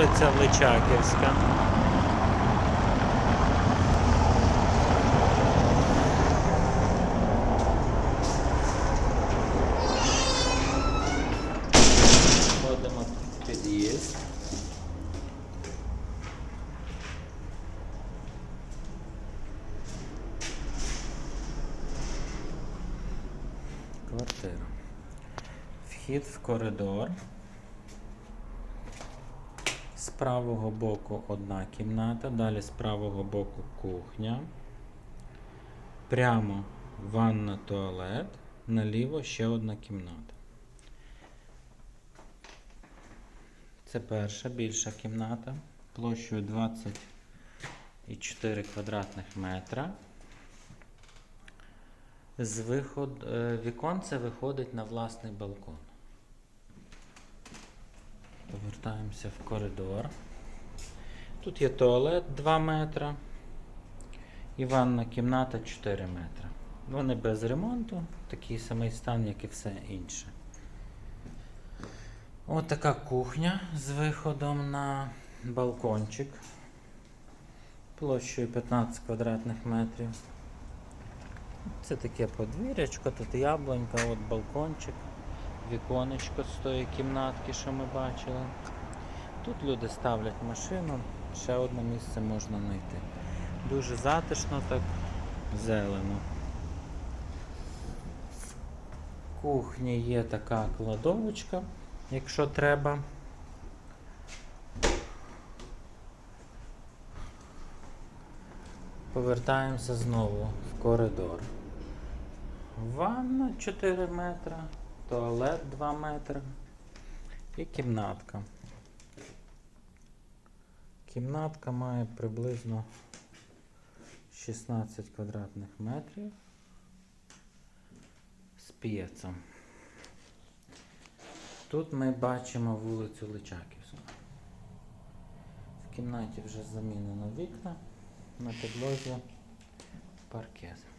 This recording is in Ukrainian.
вулиця Личаківська. Під'їзд. Квартира. Вхід в коридор. Правого боку одна кімната, далі з правого боку кухня. Прямо ванна туалет, наліво ще одна кімната. Це перша більша кімната площею 24 квадратних метра. З виход... е, віконце виходить на власний балкон. Повертаємося в коридор. Тут є туалет 2 метра і ванна кімната 4 метри. Вони без ремонту, такий самий стан, як і все інше. Ось така кухня з виходом на балкончик площею 15 квадратних метрів. Це таке подвір'ячко, тут яблунька, от балкончик, віконечко з тої кімнатки, що ми бачили. Тут люди ставлять машину, ще одне місце можна знайти. Дуже затишно, так зелено. В кухні є така кладовочка, якщо треба. Повертаємося знову в коридор. Ванна 4 метри, туалет 2 метри і кімнатка. Кімнатка має приблизно 16 квадратних метрів з п'єцом. Тут ми бачимо вулицю Личаківську. В кімнаті вже замінено вікна на підлозі паркет.